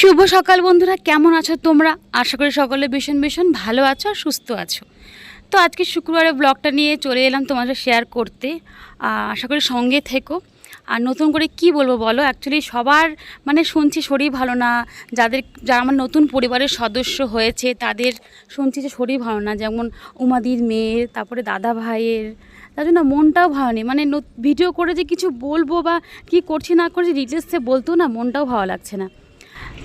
শুভ সকাল বন্ধুরা, কেমন আছো তোমরা? আশা করি সকলে ভীষণ ভীষণ ভালো আছো আর সুস্থ আছো। তো আজকে শুক্রবারে ব্লগটা নিয়ে চলে এলাম তোমাদের শেয়ার করতে। আশা করি সঙ্গে থেকো। আর নতুন করে কি বলব বলো অ্যাকচুয়ালি সবার মানে শুনছি শরীর ভালো না। যাদের, যারা আমার নতুন পরিবারের সদস্য হয়েছে, তাদের শুনছি যে শরীর ভালো না। যেমন উমাদির মেয়ের, তারপরে দাদা ভাইয়ের তার জন্য মনটাও ভালো নেই। মানে ভিডিও করে যে কিছু বলব বা কি করছি না করছি ডিটেলসে বলতেও না মনটাও ভালো লাগছে না।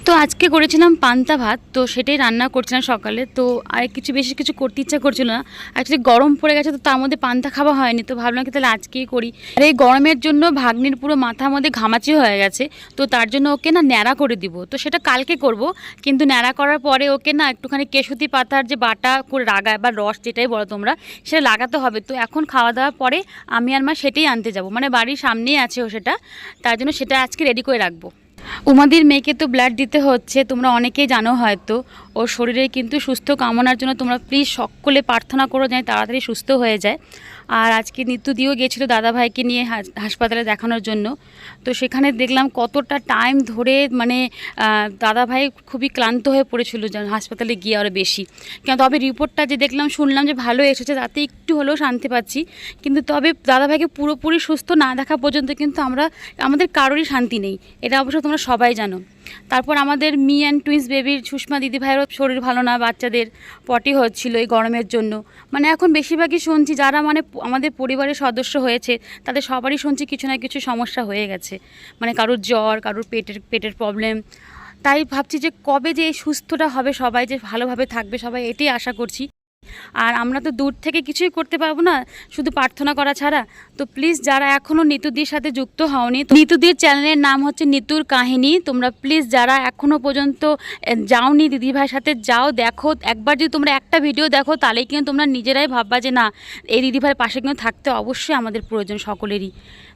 তো আজকে করেছিলাম পান্তা ভাত, তো সেটাই রান্না করছিলাম সকালে। তো আর কিছু বেশি কিছু করতে ইচ্ছা করছিল না। অ্যাকচুয়ালি গরম পড়ে গেছে, তো তার মধ্যে পান্তা খাওয়া হয়নি। তো ভাবলাম কি তাহলে আজকেই করি। আর এই গরমের জন্য ভাগ্নির পুরো মাথার মধ্যে ঘামাচি হয়ে গেছে। তো তার জন্য ওকে না ন্যাড়া করে দিব। তো সেটা কালকে করব, কিন্তু ন্যাড়া করার পরে ওকে না একটুখানি কেশুতি পাতার যে বাটা করে রাগায় বা রস যেটাই বলো তোমরা, সেটা লাগাতে হবে। তো এখন খাওয়া দাওয়ার পরে আমি আর মা সেটাই আনতে যাব। মানে বাড়ির সামনেই আছে ও সেটা। তার জন্য সেটা আজকে রেডি করে রাখব। উমাদির মেয়েকে তো ব্লাড দিতে হচ্ছে, তোমরা অনেকেই জানো হয়তো। ওর শরীরে কিন্তু সুস্থ কামনার জন্য তোমরা প্লিজ সকলে প্রার্থনা করো যেন তাড়াতাড়ি সুস্থ হয়ে যায়। আর আজকে নিত্যু দিয়েও গেছিল দাদাভাইকে নিয়ে হাস- হাসপাতালে দেখানোর জন্য। তো সেখানে দেখলাম কতটা টাইম ধরে মানে দাদাভাই খুবই ক্লান্ত হয়ে পড়েছিল হাসপাতালে গিয়ে আরও বেশি। কেন তবে রিপোর্টটা যে দেখলাম, শুনলাম যে ভালো এসেছে, তাতে একটু হলেও শান্তি পাচ্ছি। কিন্তু তবে দাদাভাইকে পুরোপুরি সুস্থ না দেখা পর্যন্ত কিন্তু আমরা, আমাদের কারোরই শান্তি নেই। এটা অবশ্য তোমরা সবাই জানো। তারপর আমাদের মি অ্যান্ড টুইন্স বেবির সুষমা দিদি ভাইয়েরও শরীর ভালো না, বাচ্চাদের পটি হচ্ছিল এই গরমের জন্য। মানে এখন বেশিরভাগই শুনছি যারা মানে আমাদের পরিবারের সদস্য হয়েছে, তাদের সবারই শুনছি কিছু না কিছু সমস্যা হয়ে গেছে। মানে কারোর জ্বর, কারোর পেটের পেটের প্রবলেম তাই ভাবছি যে কবে যে এই সুস্থটা হবে, সবাই যে ভালোভাবে থাকবে, সবাই এটাই আশা করছি। আর আমরা তো দূর থেকে কিছুই করতে পারব না, শুধু প্রার্থনা করা ছাড়া। তো প্লিজ যারা এখনও নিতুদির সাথে যুক্ত হওনি নিতুদির চ্যানেলের নাম হচ্ছে নিতুর কাহিনী। তোমরা প্লিজ যারা এখনও পর্যন্ত যাওনি দিদিভাইয়ের সাথে, যাও, দেখো। একবার যদি তোমরা একটা ভিডিও দেখো, তাহলেই কিন্তু তোমরা নিজেরাই ভাববা যে না, এই দিদিভাইয়ের পাশে কিন্তু থাকতে অবশ্যই আমাদের প্রয়োজন সকলেরই।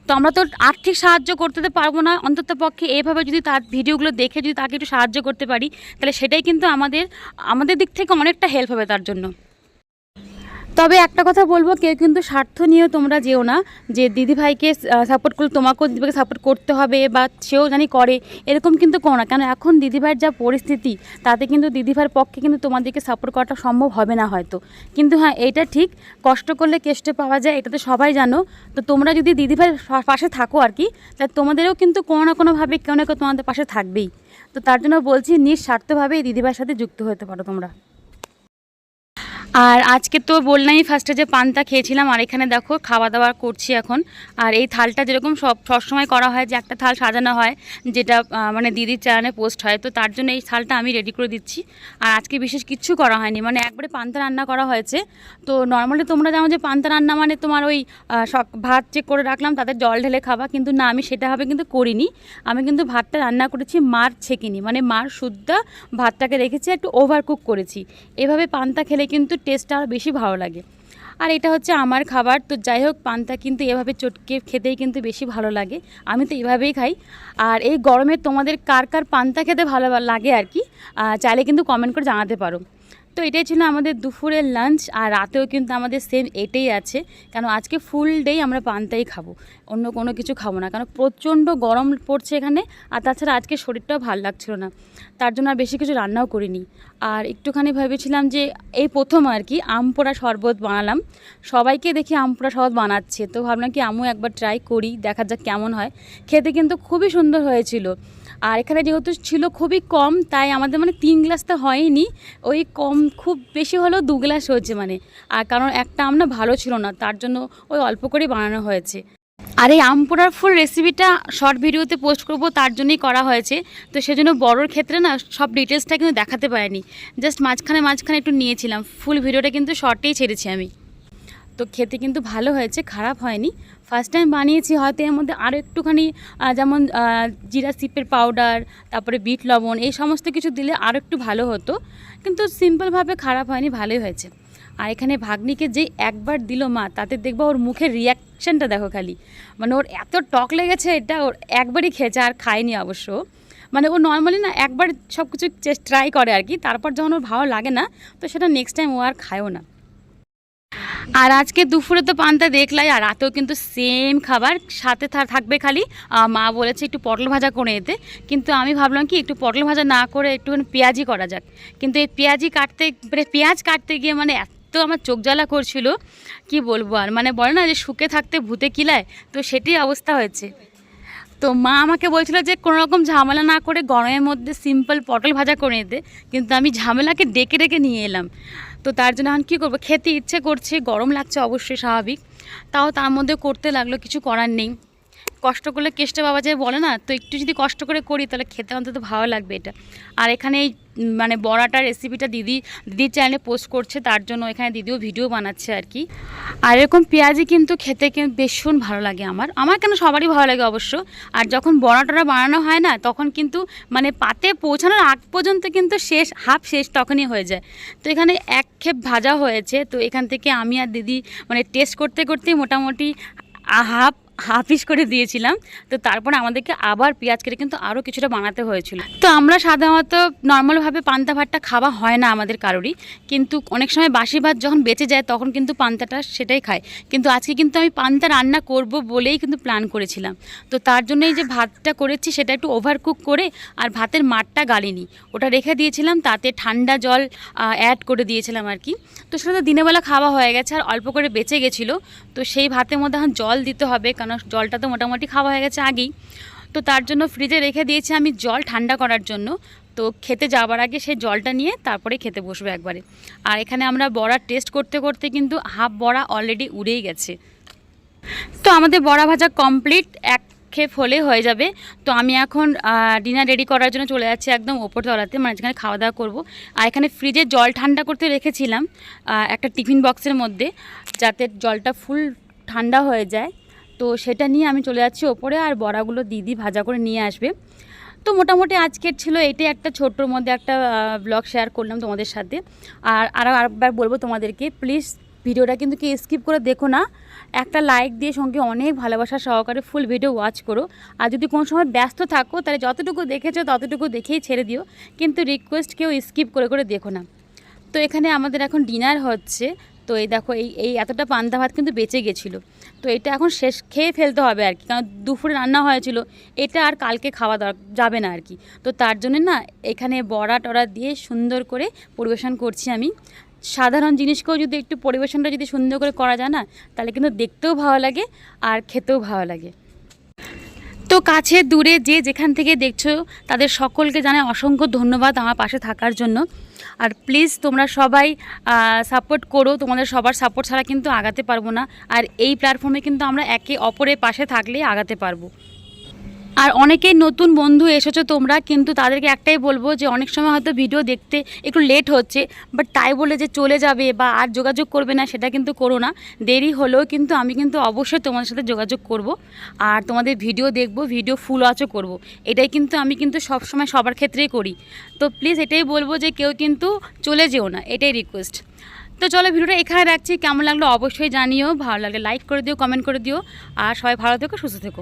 তো আমরা তো আর্থিক সাহায্য করতে তো পারব না, অন্তত পক্ষে এইভাবে যদি তার ভিডিওগুলো দেখে যদি তাকে একটু সাহায্য করতে পারি, তাহলে সেটাই কিন্তু আমাদের আমাদের দিক থেকে অনেকটা হেল্প হবে তার জন্য। তবে একটা কথা বলব, কেউ কিন্তু স্বার্থ নিয়েও তোমরা যেও না, যে দিদিভাইকে সাপোর্ট করলে তোমাকেও দিদিভাইকে সাপোর্ট করতে হবে বা সেও জানি করে, এরকম কিন্তু করো না। কেন এখন দিদিভাইয়ের যা পরিস্থিতি, তাতে কিন্তু দিদিভাইয়ের পক্ষে কিন্তু তোমাদেরকে সাপোর্ট করাটা সম্ভব হবে না হয়তো। কিন্তু হ্যাঁ এইটা ঠিক, কষ্ট করলে কেষ্ট পাওয়া যায়, এটা তো সবাই জানো। তো তোমরা যদি দিদিভাইয়ের পাশে থাকো আর কি তাহলে তোমাদেরও কিন্তু কোনো না কোনোভাবে কেউ না কেউ তোমাদের পাশে থাকবেই। তো তার জন্য বলছি, নিঃস্বার্থভাবে দিদিভাইয়ের সাথে যুক্ত হতে পারো তোমরা। আর আজকে তো বললামই ফার্স্টে যে পান্তা খেয়েছিলাম, আর এখানে দেখো খাওয়া দাওয়া করছি এখন। আর এই থালটা যেরকম সব, সবসময় করা হয় যে একটা থাল সাজানো হয়, যেটা মানে দিদির চ্যানেলে পোস্ট হয়। তো তার জন্য এই থালটা আমি রেডি করে দিচ্ছি। আর আজকে বিশেষ কিচ্ছু করা হয়নি মানে একবারে পান্তা রান্না করা হয়েছে। তো নর্মালি তোমরা জানো যে পান্তা রান্না মানে তোমার ওই ভাত চেক করে রাখলাম তাদের জল ঢেলে খাবা। কিন্তু না, আমি সেটাভাবে কিন্তু করিনি। আমি কিন্তু ভাতটা রান্না করেছি মার ছেঁকিনি মানে মার শুদ্ধা ভাতটাকে রেখেছি, একটু ওভার কুক করেছি। এভাবে পান্তা খেলে কিন্তু টেস্টটা আরও বেশি ভালো লাগে। আর এটা হচ্ছে আমার খাবার, তো যাই হোক পান্তা কিন্তু এভাবে চটকে খেতেই কিন্তু বেশি ভালো লাগে। আমি তো এভাবেই খাই। আর এই গরমে তোমাদের কার কার পান্তা খেতে ভালো লাগে আর কি চাইলে কিন্তু কমেন্ট করে জানাতে পারো। তো এটাই ছিল আমাদের দুপুরের লাঞ্চ আর রাতেও কিন্তু আমাদের সেম এটাই আছে। কেন আজকে ফুল ডেই আমরা পান্তাই খাব, অন্য কোনো কিছু খাব না। কারণ প্রচণ্ড গরম পড়ছে এখানে আর তাছাড়া আজকে শরীরটাও ভালো লাগছিল না। তার জন্য আর বেশি কিছু রান্নাও করিনি। আর একটুখানি ভেবেছিলাম যে এই প্রথম আর কি, আম পোড়া শরবত বানালাম। সবাইকে দেখি আম পোড়া শরবত বানাচ্ছে। তো ভাবলাম কি আমিও একবার ট্রাই করি, দেখা যাক কেমন হয়। খেতে কিন্তু খুবই সুন্দর হয়েছিল। আর এখানে যেহেতু ছিল খুবই কম, তাই আমাদের মানে তিন গ্লাস তো হয়নি। ওই কম খুব বেশি হলেও দু গ্লাস হয়েছে মানে। আর কারণ একটা আম না ভালো ছিল না, তার জন্য ওই অল্প করেই বানানো হয়েছে। আর এই আম পোড়ার ফুল রেসিপিটা শর্ট ভিডিওতে পোস্ট করব, তার জন্যই করা হয়েছে। তো সেজন্য বড়োর ক্ষেত্রে না সব ডিটেলসটা কিন্তু দেখাতে পারিনি। জাস্ট মাঝখানে মাঝখানে একটু নিয়েছিলাম। ফুল ভিডিওটা কিন্তু শর্টেই ছেড়েছি আমি। তো খেতে কিন্তু ভালো হয়েছে, খারাপ হয়নি। ফার্স্ট টাইম বানিয়েছি, হয়তো এর মধ্যে আরও একটুখানি যেমন জিরা সিপের পাউডার তারপরে বিট লবণ, এই সমস্ত কিছু দিলে আরও একটু ভালো হতো। কিন্তু সিম্পলভাবে খারাপ হয়নি, ভালোই হয়েছে। আর এখানে ভাগ্নিকে যে একবার দিল মা, তাতে দেখব ওর মুখের রিয়াকশানটা দেখো খালি। মানে ওর এত টক লেগেছে এটা, ওর একবারই খেয়েছে আর খায়নি অবশ্য। মানে ও নর্মালি না একবার সব কিছু ট্রাই করে আর কি, তারপর যখন ওর ভালো লাগে না, তো সেটা নেক্সট টাইম ও আর খায়ও না। আর আজকে দুপুরে তো পান্তা দেখলাই, আর রাতেও কিন্তু সেম খাবার। সাথে থাকবে খালি মা বলেছে একটু পটল ভাজা করে এতে। কিন্তু আমি ভাবলাম কি, একটু পটল ভাজা না করে একটুখানি পেঁয়াজি করা যাক। কিন্তু এই পেঁয়াজি কাটতে মানে পেঁয়াজ কাটতে গিয়ে মানে এত আমার চোখ জ্বালা করছিল। কি বলব আর? মানে বলে না যে শুকে থাকতে ভূতে কিলায়, তো সেটাই অবস্থা হয়েছে। তো মা আমাকে বলছিল যে কোনো রকম ঝামেলা না করে গরমের মধ্যে সিম্পল পটল ভাজা করে নিতে কিন্তু আমি ঝামেলাকে ডেকে ডেকে নিয়ে এলাম। তো তার জন্য এখন কী করব? খেতে ইচ্ছে করছে, গরম লাগছে অবশ্যই স্বাভাবিক। তাও তার মধ্যে করতে লাগল, কিছু করার নেই। কষ্ট করলে কেষ্ট বাবা যে বলে না, তো একটু যদি কষ্ট করে করি, তাহলে খেতে অন্তত ভালো লাগবে এটা। আর এখানে এই মানে বড়াটার রেসিপিটা দিদি, দিদির চ্যানেলে পোস্ট করছে, তার জন্য এখানে দিদিও ভিডিও বানাচ্ছে আর কি। আর এরকম পেঁয়াজি কিন্তু খেতে ভীষণ ভালো লাগে আমার। আমার কেন সবারই ভালো লাগে অবশ্য। আর যখন বড়াটা বানানো হয় না, তখন কিন্তু মানে পাতে পৌঁছানোর আগ পর্যন্ত কিন্তু শেষ হাফ শেষ তখনই হয়ে যায়। তো এখানে এক খেপ ভাজা হয়েছে, তো এখান থেকে আমি আর দিদি মানে টেস্ট করতে করতেই মোটামুটি হাফ হাফিস করে দিয়েছিলাম। তো তারপর আমাদেরকে আবার পেঁয়াজ কেটে কিন্তু আরও কিছুটা বানাতে হয়েছিল। তো আমরা সাধারণত নর্মালভাবে পান্তা ভাতটা খাওয়া হয় না আমাদের কারোরই। কিন্তু অনেক সময় বাসি ভাত যখন বেঁচে যায় তখন কিন্তু পান্তাটা সেটাই খায়। কিন্তু আজকে কিন্তু আমি পান্তা রান্না করব বলেই কিন্তু প্ল্যান করেছিলাম। তো তার জন্য এই যে ভাতটা করেছি সেটা একটু ওভার কুক করে আর ভাতের মাঠটা গালিনি। ওটা রেখে দিয়েছিলাম, তাতে ঠান্ডা জল অ্যাড করে দিয়েছিলাম আর কি। তো সেটা তো দিনেবেলা খাওয়া হয়ে গেছে আর অল্প করে বেঁচে গেছিল। তো সেই ভাতের মধ্যে এখন জল দিতে হবে, কারণ জলটা তো মোটামুটি খাওয়া হয়ে গেছে আগেই। তো তার জন্য ফ্রিজে রেখে দিয়েছি আমি জল ঠান্ডা করার জন্য। তো খেতে যাওয়ার আগে সেই জলটা নিয়ে তারপরে খেতে বসবো একবারে। আর এখানে আমরা বড়া টেস্ট করতে করতে কিন্তু হাফ বড়া অলরেডি উড়েই গেছে। তো আমাদের বড়া ভাজা কমপ্লিট এক খেপ হলে হয়ে যাবে। তো আমি এখন ডিনার রেডি করার জন্য চলে যাচ্ছি একদম ওপর তলাতে মানে যেখানে খাওয়া দাওয়া করব। আর এখানে ফ্রিজে জল ঠান্ডা করতে রেখেছিলাম একটা টিফিন বক্সের মধ্যে, যাতে জলটা ফুল ঠান্ডা হয়ে যায়। তো সেটা নিয়ে আমি চলে যাচ্ছি ওপরে আর বড়াগুলো দিদি ভাজা করে নিয়ে আসবে। তো মোটামুটি আজকের ছিল এটাই একটা ছোট্টর মধ্যে একটা ব্লগ শেয়ার করলাম তোমাদের সাথে। আর আরও আরেকবার বলব তোমাদেরকে প্লিজ ভিডিওটা কিন্তু কি স্কিপ করে দেখো না। একটা লাইক দিয়ে সঙ্গে অনেক ভালোবাসা সহকারে ফুল ভিডিও ওয়াচ করো। আর যদি কোনো সময় ব্যস্ত থাকো, তাহলে যতটুকু দেখেছ ততটুকু দেখেই ছেড়ে দিও। কিন্তু রিকোয়েস্ট কেউ স্কিপ করে করে দেখো না। তো এখানে আমাদের এখন ডিনার হচ্ছে। তো এই দেখো, এই এই এতটা পান্তা ভাত কিন্তু বেঁচে গেছিল। তো এটা এখন শেষ, খেয়ে ফেলতে হবে আর কি। কারণ দুপুরে রান্না হয়েছিল, এটা আর কালকে খাওয়া যাবে না আর কি। তো তার জন্য না, এখানে বড়া টড়া দিয়ে সুন্দর করে পরিবেশন করছি আমি। সাধারণ জিনিসকেও যদি একটু পরিবেশনটা যদি সুন্দর করে করা যায় না, তাহলে কিন্তু দেখতেও ভালো লাগে আর খেতেও ভালো লাগে। কাছে, দূরে যে যেখান থেকে দেখছ, তাদের সকলকে জানাই অসংখ্য ধন্যবাদ আমার পাশে থাকার জন্য। আর প্লিজ তোমরা সবাই সাপোর্ট করো। তোমাদের সবার সাপোর্ট ছাড়া কিন্তু আগাতে পারব না। আর এই প্ল্যাটফর্মে কিন্তু আমরা একে অপরের পাশে থাকলেই আগাতে পারব। আর অনেকেই নতুন বন্ধু এসেছ তোমরা, কিন্তু তাদেরকে একটাই বলব যে অনেক সময় হয়তো ভিডিও দেখতে একটু লেট হচ্ছে বাট তাই বলে যে চলে যাবে বা আর যোগাযোগ করবে না, সেটা কিন্তু করো না। দেরি হলেও কিন্তু আমি কিন্তু অবশ্যই তোমাদের সাথে যোগাযোগ করব, আর তোমাদের ভিডিও দেখব, ভিডিও ফুল ওয়াচও করব। এটাই কিন্তু আমি কিন্তু সব সময় সবার ক্ষেত্রেই করি। তো প্লিজ এটাই বলব যে কেউ কিন্তু চলে যেও না, এটাই রিকোয়েস্ট তো চলো ভিডিওটা এখানে রাখছি, কেমন লাগল অবশ্যই জানিও, ভালো লাগলে লাইক করে দিও কমেন্ট করে দিও, আর সবাই ভালো থেকো, সুস্থ থেকো।